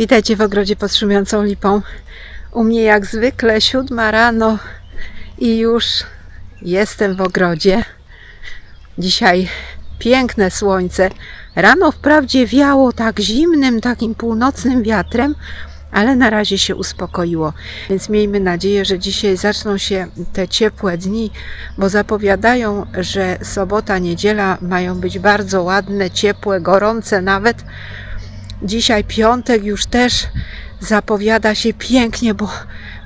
Witajcie w ogrodzie pod szumiącą lipą. U mnie jak zwykle siódma rano i już jestem w ogrodzie. Dzisiaj piękne słońce. Rano wprawdzie wiało tak zimnym, takim północnym wiatrem, ale na razie się uspokoiło. Więc miejmy nadzieję, że dzisiaj zaczną się te ciepłe dni, bo zapowiadają, że sobota, niedziela mają być bardzo ładne, ciepłe, gorące nawet. Dzisiaj piątek już też zapowiada się pięknie, bo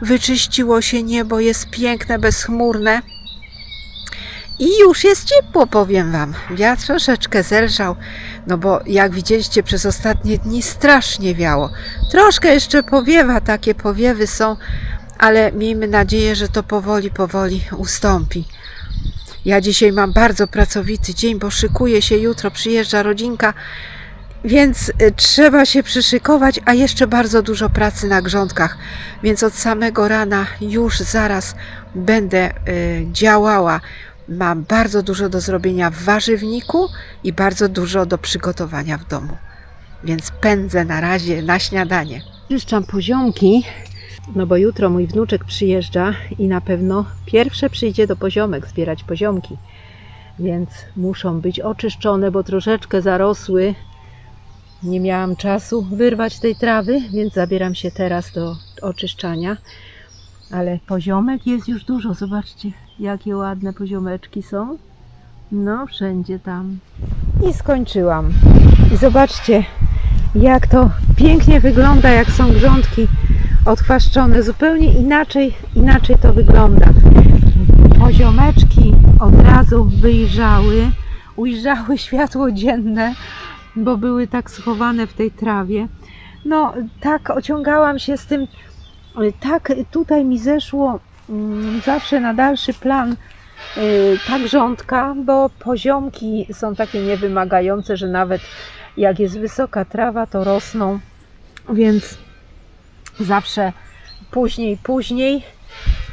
wyczyściło się niebo, jest piękne, bezchmurne. I już jest ciepło, powiem Wam. Wiatr troszeczkę zelżał, no bo jak widzieliście przez ostatnie dni strasznie wiało. Troszkę jeszcze powiewa, takie powiewy są, ale miejmy nadzieję, że to powoli, powoli ustąpi. Ja dzisiaj mam bardzo pracowity dzień, bo szykuję się jutro, przyjeżdża rodzinka, więc y, trzeba się przyszykować, a jeszcze bardzo dużo pracy na grządkach. Więc od samego rana już zaraz będę y, działała. Mam bardzo dużo do zrobienia w warzywniku i bardzo dużo do przygotowania w domu. Więc pędzę na razie na śniadanie. Czyszczam poziomki, no bo jutro mój wnuczek przyjeżdża i na pewno pierwsze przyjdzie do poziomek zbierać poziomki. Więc muszą być oczyszczone, bo troszeczkę zarosły nie miałam czasu wyrwać tej trawy, więc zabieram się teraz do oczyszczania. Ale poziomek jest już dużo. Zobaczcie, jakie ładne poziomeczki są. No, wszędzie tam. I skończyłam. I zobaczcie, jak to pięknie wygląda, jak są grządki odchwaszczone. Zupełnie inaczej, inaczej to wygląda. Poziomeczki od razu wyjrzały, ujrzały światło dzienne bo były tak schowane w tej trawie. No, tak ociągałam się z tym, tak tutaj mi zeszło mm, zawsze na dalszy plan y, ta grządka, bo poziomki są takie niewymagające, że nawet jak jest wysoka trawa, to rosną, więc zawsze później, później,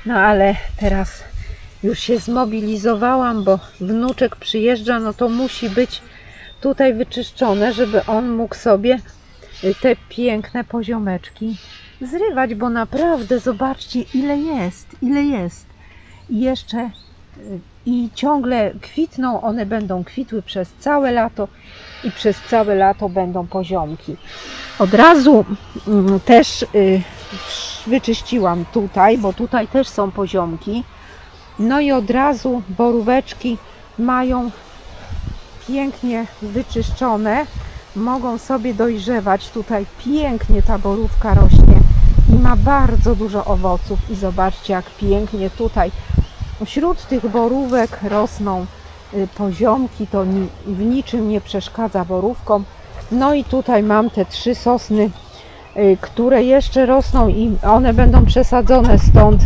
no ale teraz już się zmobilizowałam, bo wnuczek przyjeżdża, no to musi być tutaj wyczyszczone, żeby on mógł sobie te piękne poziomeczki zrywać, bo naprawdę zobaczcie ile jest, ile jest. I jeszcze y, i ciągle kwitną, one będą kwitły przez całe lato i przez całe lato będą poziomki. Od razu mm, też y, wyczyściłam tutaj, bo tutaj też są poziomki. No i od razu boróweczki mają pięknie wyczyszczone, mogą sobie dojrzewać. Tutaj pięknie ta borówka rośnie i ma bardzo dużo owoców. I zobaczcie, jak pięknie tutaj wśród tych borówek rosną y, poziomki. To w niczym nie przeszkadza borówkom. No i tutaj mam te trzy sosny, y, które jeszcze rosną i one będą przesadzone stąd,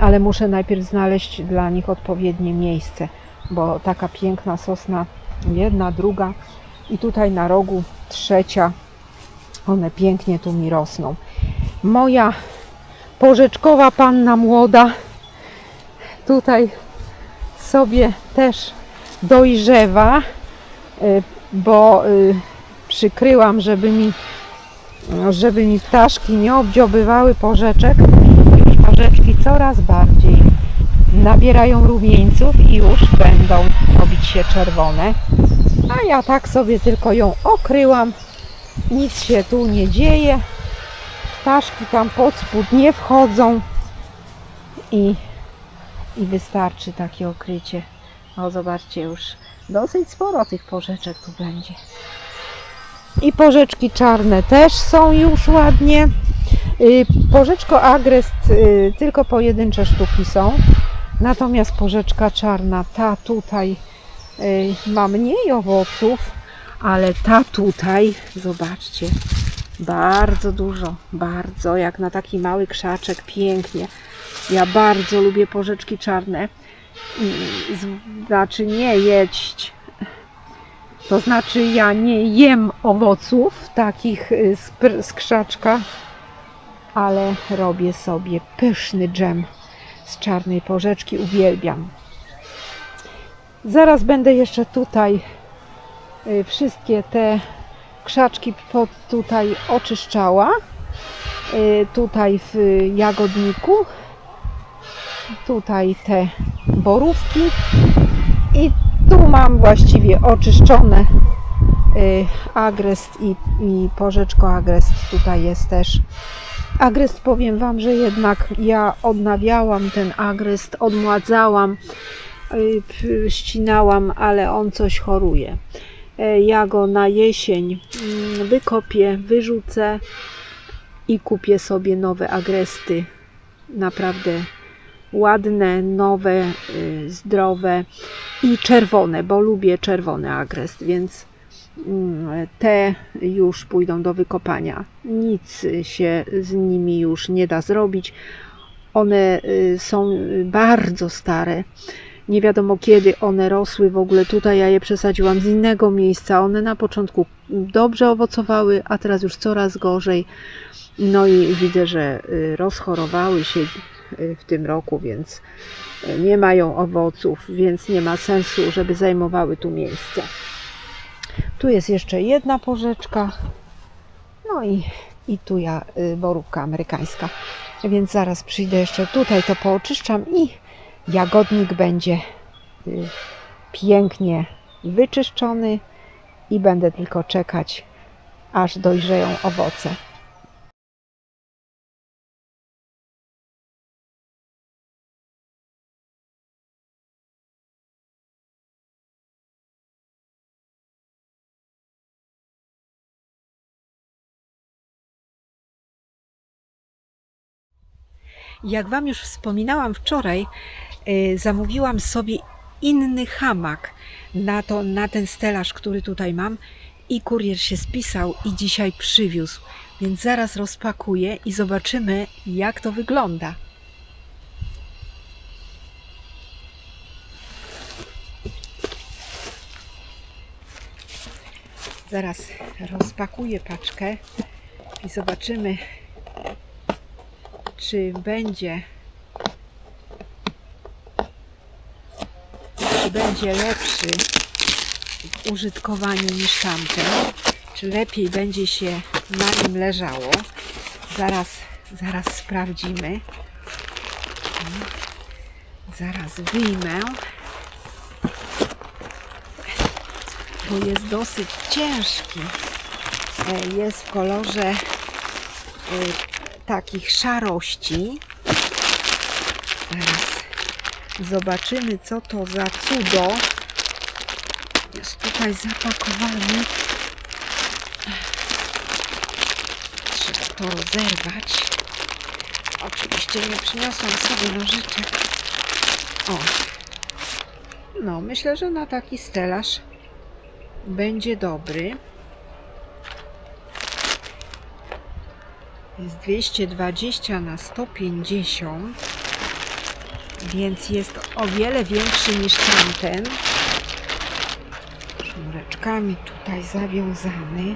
ale muszę najpierw znaleźć dla nich odpowiednie miejsce, bo taka piękna sosna jedna, druga i tutaj na rogu trzecia. One pięknie tu mi rosną. Moja porzeczkowa panna młoda tutaj sobie też dojrzewa, y, bo y, przykryłam, żeby mi, żeby mi ptaszki nie obdziobywały porzeczek. Już porzeczki coraz bardziej nabierają rumieńców i już będą robić się czerwone. A ja tak sobie tylko ją okryłam. Nic się tu nie dzieje. Ptaszki tam pod spód nie wchodzą i, i wystarczy takie okrycie. O, zobaczcie, już dosyć sporo tych porzeczek tu będzie. I porzeczki czarne też są już ładnie. Y, porzeczko agrest y, tylko pojedyncze sztuki są. Natomiast porzeczka czarna, ta tutaj y, ma mniej owoców, ale ta tutaj, zobaczcie, bardzo dużo, bardzo, jak na taki mały krzaczek, pięknie. Ja bardzo lubię porzeczki czarne, znaczy nie jeść, to znaczy ja nie jem owoców takich y, z krzaczka, ale robię sobie pyszny dżem z czarnej porzeczki. Uwielbiam. Zaraz będę jeszcze tutaj y, wszystkie te krzaczki pod tutaj oczyszczała. Y, Tutaj w jagodniku. Tutaj te borówki. I tu mam właściwie oczyszczone y, agrest i, i porzeczko agrest tutaj jest też. Agrest powiem Wam, że jednak ja odnawiałam ten agrest, odmładzałam, y, ścinałam, ale on coś choruje. E, Ja go na jesień mm, wykopię, wyrzucę i kupię sobie nowe agresty. Naprawdę ładne, nowe, y, zdrowe i czerwone, bo lubię czerwony agrest, więc te już pójdą do wykopania. Nic się z nimi już nie da zrobić. One y, są bardzo stare. Nie wiadomo kiedy one rosły w ogóle. Tutaj ja je przesadziłam z innego miejsca. One na początku dobrze owocowały, a teraz już coraz gorzej. No i widzę, że y, rozchorowały się y, w tym roku, więc nie mają owoców, więc nie ma sensu, żeby zajmowały tu miejsce. Tu jest jeszcze jedna porzeczka. No i, i tu ja y, borówka amerykańska. Więc zaraz przyjdę jeszcze tutaj, to pooczyszczam i jagodnik będzie y, pięknie wyczyszczony i będę tylko czekać, aż dojrzeją owoce. Jak Wam już wspominałam wczoraj, y, zamówiłam sobie inny hamak na, to, na ten stelaż, który tutaj mam i kurier się spisał i dzisiaj przywiózł. Więc zaraz rozpakuję i zobaczymy, jak to wygląda. Zaraz rozpakuję paczkę i zobaczymy, czy będzie czy będzie lepszy w użytkowaniu niż tamten, czy lepiej będzie się na nim leżało. Zaraz, zaraz sprawdzimy. Zaraz wyjmę. Bo jest dosyć ciężki. E, Jest w kolorze e, takich szarości. Zaraz zobaczymy, co to za cudo. Jest tutaj zapakowany. Trzeba to rozerwać. Oczywiście nie przyniosłam sobie nożyczek. O. No, myślę, że na taki stelaż będzie dobry. Jest 220 na 150, więc jest o wiele większy niż tamten. Sznureczkami tutaj zawiązany.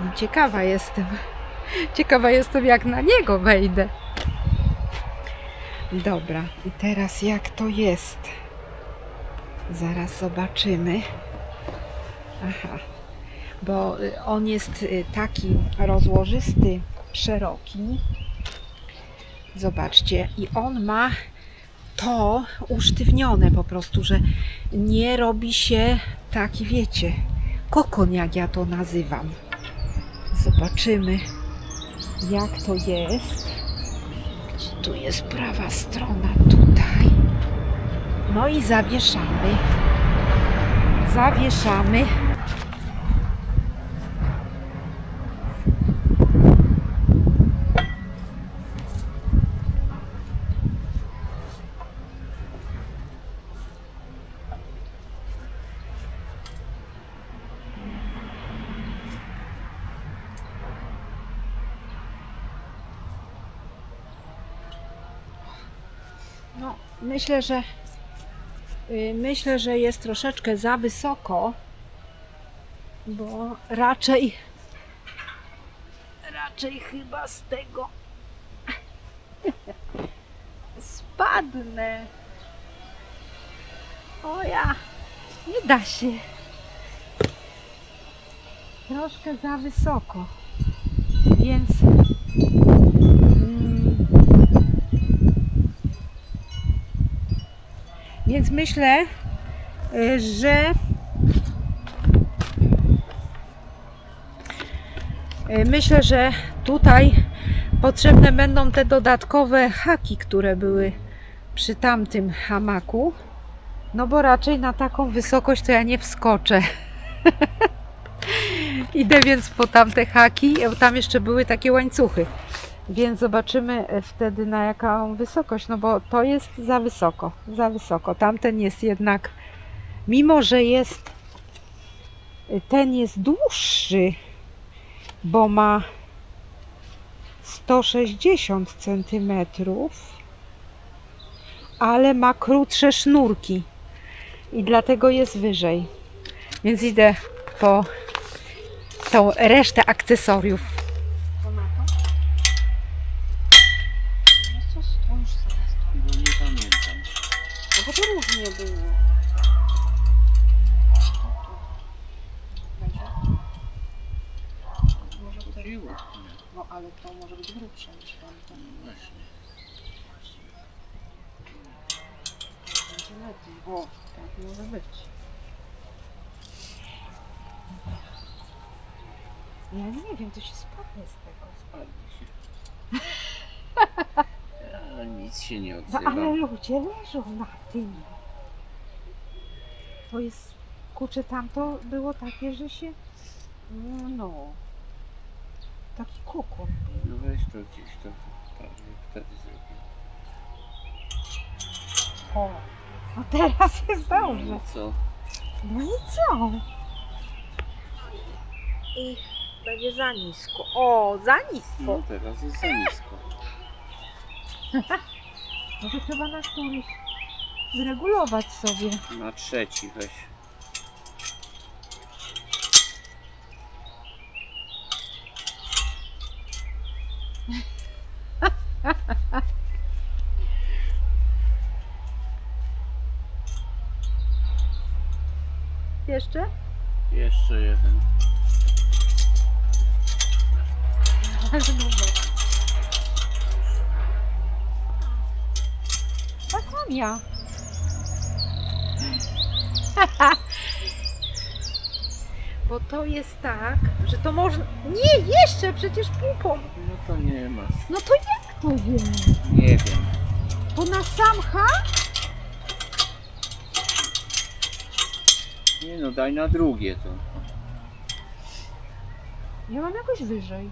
No, ciekawa jestem. Ciekawa jestem, jak na niego wejdę. Dobra, i teraz jak to jest? Zaraz zobaczymy. Aha bo y, on jest y, taki rozłożysty, szeroki. Zobaczcie, i on ma to usztywnione po prostu, że nie robi się taki, wiecie, kokon, jak ja to nazywam. Zobaczymy, jak to jest. Gdzie tu jest prawa strona? Tutaj. No i zawieszamy. Zawieszamy. No, myślę, że y, myślę, że jest troszeczkę za wysoko, bo raczej raczej chyba z tego spadnę. O ja, nie da się. troszkę za wysoko. Więc więc myślę, y, że y, myślę, że tutaj potrzebne będą te dodatkowe haki, które były przy tamtym hamaku. No bo raczej na taką wysokość to ja nie wskoczę. Idę więc po tamte haki, tam jeszcze były takie łańcuchy. Więc zobaczymy e, wtedy na jaką wysokość, no bo to jest za wysoko, za wysoko. Tamten jest jednak, mimo że jest, e, ten jest dłuższy, bo ma 160 centymetrów, ale ma krótsze sznurki i dlatego jest wyżej. Więc idę po tą resztę akcesoriów. Bo nie pamiętam. No to różnie było. Chodziło. No ale to może być grubsze niż tamten. Właśnie. Będzie lepiej. O, tak może być. Ja nie wiem, to się spadnie z tego. Spadnie się. Ale nic się nie No odzywa. ale ludzie leżą na tym. To jest, kurczę, tamto było takie, że się, no, taki kokon. No weź to gdzieś to, to tak jak wtedy zrobił. O, no teraz jest dobrze. No co? No i co? I będzie za nisko. O, za nisko. No teraz jest za nisko. No to trzeba na któryś zregulować sobie. Na trzeci weź. Jeszcze? Jeszcze jeden. Tak mam ja. Bo to jest tak, że to można... Nie, jeszcze przecież pupą. No to nie ma. No to jak to jest? Nie wiem. To na sam hak? Nie no, daj na drugie to. Ja mam jakoś wyżej.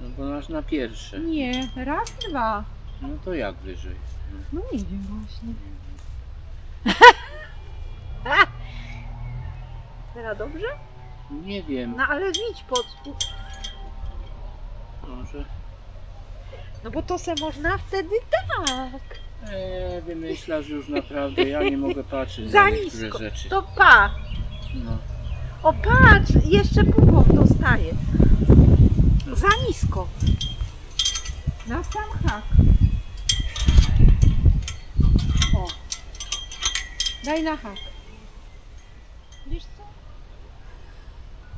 No bo masz na pierwsze. Nie, raz, dwa. No to jak wyżej? No, No nie wiem właśnie. Teraz dobrze? nie wiem. No ale widź pod spód. Może. No bo to se można wtedy tak. Eee, wymyślasz już naprawdę, ja nie mogę patrzeć Za na niektóre nisko. rzeczy. To pa. No. O patrz, jeszcze pupą dostaje. Za nisko. Na sam hak. O. Daj na hak. Wiesz co?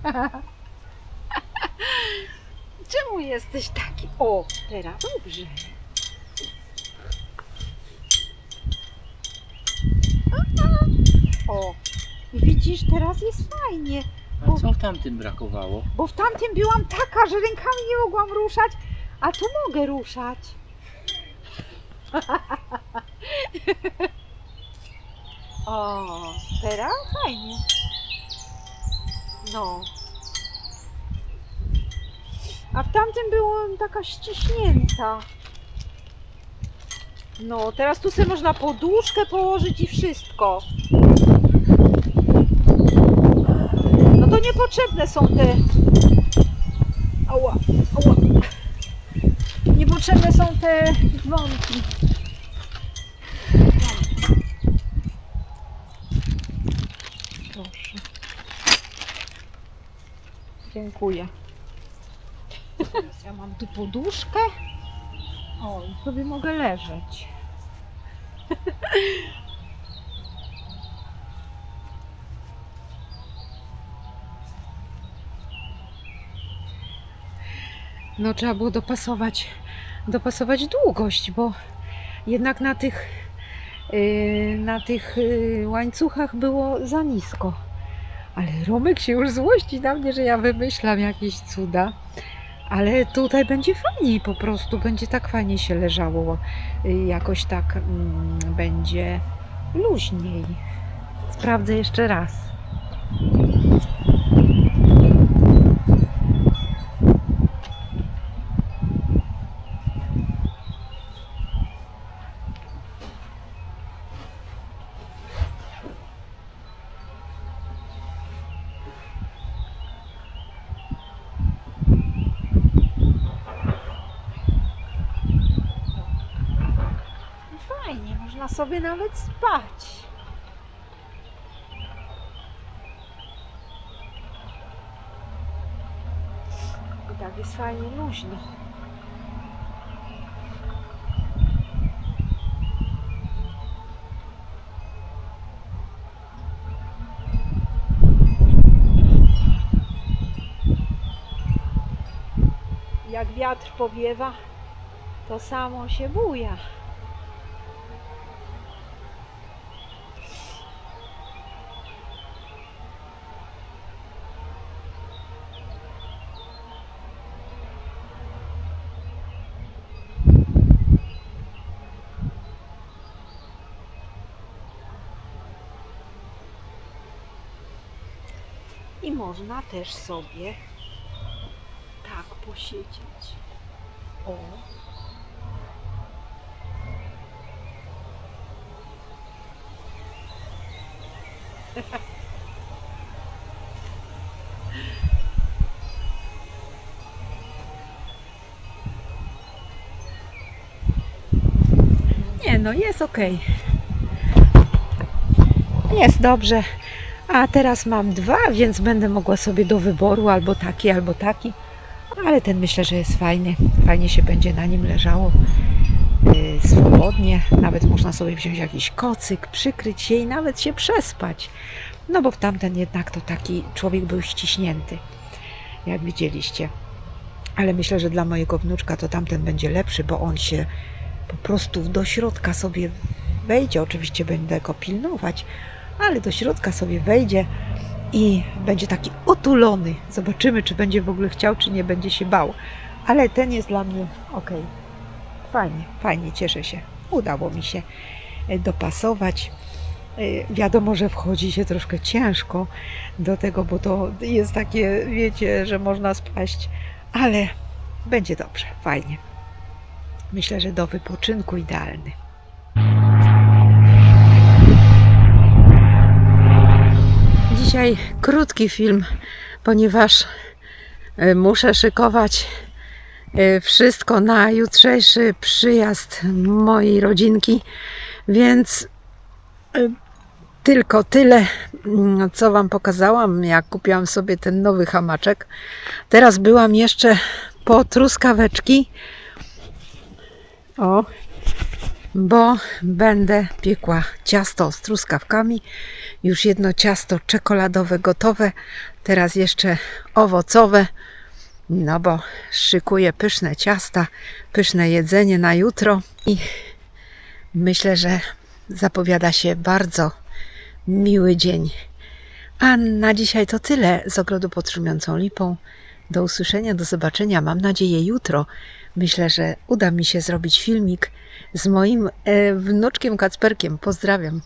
Czemu jesteś taki? O, teraz dobrze. O, i widzisz, teraz jest fajnie. A co w tamtym brakowało? Bo w tamtym byłam taka, że rękami nie mogłam ruszać, a tu mogę ruszać. o, teraz fajnie. No. A w tamtym byłam taka ściśnięta. No, teraz tu sobie można poduszkę położyć i wszystko. No to niepotrzebne są te. Ała, ała. Niepotrzebne są te dzwonki. Dziękuję. Teraz ja mam tu poduszkę. O, i sobie mogę leżeć. no trzeba było dopasować, dopasować długość, bo jednak na tych, yy, na tych yy, łańcuchach było za nisko. Ale Romek się już złości na mnie, że ja wymyślam jakieś cuda. Ale tutaj będzie fajniej po prostu, będzie tak fajnie się leżało, yy, jakoś tak mm, będzie luźniej. Sprawdzę jeszcze raz. Fajnie, sobie nawet spać. I tak jest fajnie luźno. Jak wiatr powiewa, to samo się buja. I można też sobie tak posiedzieć. O. Nie no, jest ok. Jest dobrze. A teraz mam dwa, więc będę mogła sobie do wyboru albo taki, albo taki. Ale ten myślę, że jest fajny. Fajnie się będzie na nim leżało yy, swobodnie. Nawet można sobie wziąć jakiś kocyk, przykryć się i nawet się przespać. No bo w tamten jednak to taki człowiek był ściśnięty, jak widzieliście. Ale myślę, że dla mojego wnuczka to tamten będzie lepszy, bo on się po prostu do środka sobie wejdzie. Oczywiście będę go pilnować, ale do środka sobie wejdzie i będzie taki otulony. Zobaczymy, czy będzie w ogóle chciał, czy nie będzie się bał. Ale ten jest dla mnie ok. Fajnie, fajnie, cieszę się. Udało mi się e, dopasować. E, Wiadomo, że wchodzi się troszkę ciężko do tego, bo to jest takie, wiecie, że można spaść, ale będzie dobrze, fajnie. Myślę, że do wypoczynku idealny. Dzisiaj krótki film, ponieważ e, muszę szykować e, wszystko na jutrzejszy przyjazd mojej rodzinki, więc e, tylko tyle, mm, co Wam pokazałam, jak kupiłam sobie ten nowy hamaczek. Teraz byłam jeszcze po truskaweczki. O, bo będę piekła ciasto z truskawkami. Już jedno ciasto czekoladowe gotowe, teraz jeszcze owocowe. No bo szykuję pyszne ciasta, pyszne jedzenie na jutro i myślę, że zapowiada się bardzo miły dzień. A na dzisiaj to tyle z ogrodu pod szumiącą lipą. Do usłyszenia, do zobaczenia. Mam nadzieję jutro. Myślę, że uda mi się zrobić filmik z moim e, wnuczkiem Kacperkiem. Pozdrawiam.